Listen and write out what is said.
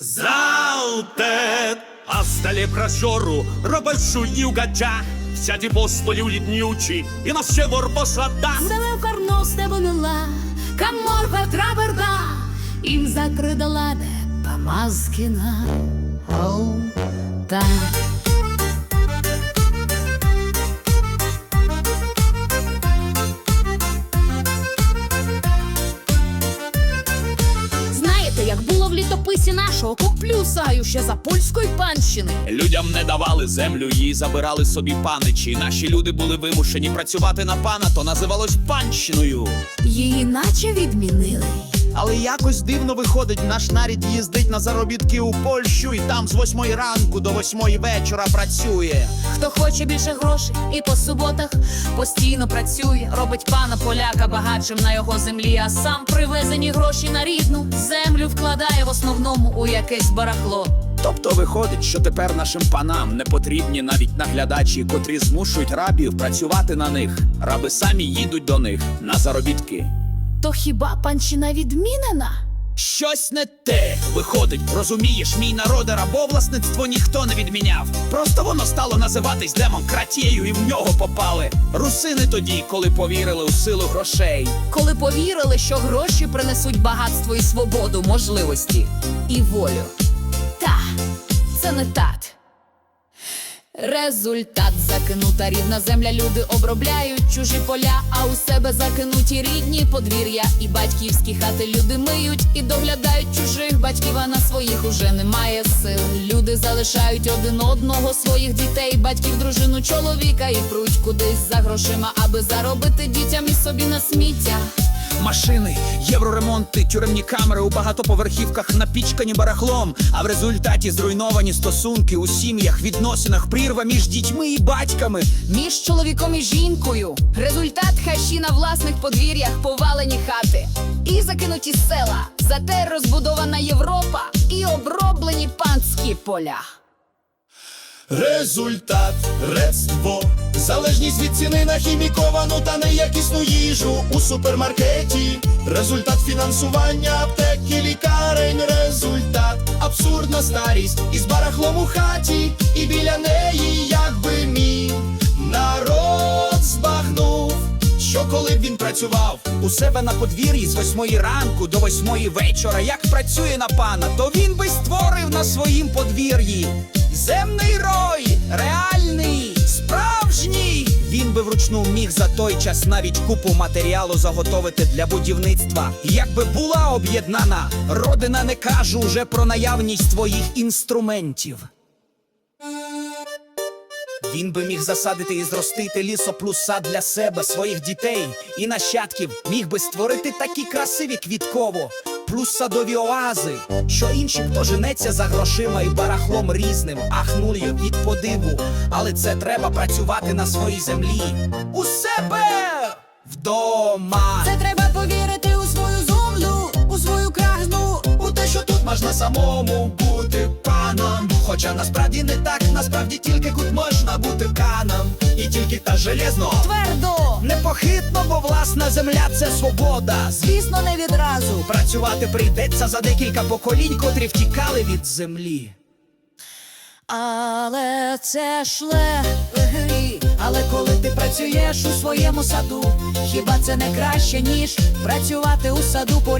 Залтет, а в столе прожору робочую гача, сяді постою літнючі, і на север посада. тебе мила, каморга траберда, ім закридала де помазкина. Оу, та. Літописі куплю саю ще за польської панщини. Людям не давали землю, її забирали собі паничі. Наші люди були вимушені працювати на пана, то називалось панщиною. Її наче відмінили. Але якось дивно виходить, наш нарід їздить на заробітки у Польщу і там з восьмої ранку до восьмої вечора працює. Хто хоче більше грошей і по суботах постійно працює, робить пана поляка багатшим на його землі, а сам привезені гроші на рідну землю вкладає в основному у якесь барахло. Тобто виходить, що тепер нашим панам не потрібні навіть наглядачі, котрі змушують рабів працювати на них. Раби самі їдуть до них на заробітки. То хіба панщина відмінена? Щось не те виходить, розумієш, мій народе рабовласництво ніхто не відміняв. Просто воно стало називатись демократією і в нього попали. Русини тоді, коли повірили у силу грошей. Коли повірили, що гроші принесуть багатство і свободу, можливості і волю. Та, це не так. Результат закинута рідна земля, люди обробляють чужі поля, а у себе закинуті рідні подвір'я і батьківські хати люди миють і доглядають чужих батьків, а на своїх уже немає сил. Люди залишають один одного своїх дітей, батьків, дружину, чоловіка і пруть кудись за грошима, аби заробити дітям і собі на сміття. Машини, євроремонти, тюремні камери у багатоповерхівках напічкані барахлом. А в результаті зруйновані стосунки у сім'ях, відносинах, прірва між дітьми і батьками. Між чоловіком і жінкою результат хащі на власних подвір'ях, повалені хати і закинуті села. Зате розбудована Європа і оброблені панські поля. Результат рецтво залежність від ціни на хіміковану та неякісну їжу у супермаркеті. Результат фінансування аптеки, лікарень. Результат абсурдна старість із барахлом у хаті, і біля неї, якби мій народ збагнув. Що коли б він працював у себе на подвір'ї з восьмої ранку до восьмої вечора, як працює на пана, то він би створив на своїм подвір'ї земний рой, реальний, справжній. Він би вручну міг за той час навіть купу матеріалу заготовити для будівництва. Якби була об'єднана, родина не кажу вже про наявність твоїх інструментів. Він би міг засадити і зростити лісоплюса для себе, своїх дітей і нащадків. Міг би створити такі красиві квітково, плюс садові оази, що інші, хто женеться за грошима і барахлом різним, ахнули від подиву. Але це треба працювати на своїй землі. У себе вдома. Це треба повірити у свою землю, у свою красну. У те, що тут можна самому бути паном. Хоча насправді не так, насправді тільки тут можна бути каном. І тільки та железно. Твердо, Непохитно, бо власна земля це свобода. звісно, не відразу. Працювати прийдеться за декілька поколінь, котрі втікали від землі. Але це шле легкий. Але коли ти працюєш у своєму саду, хіба це не краще, ніж працювати у саду поля?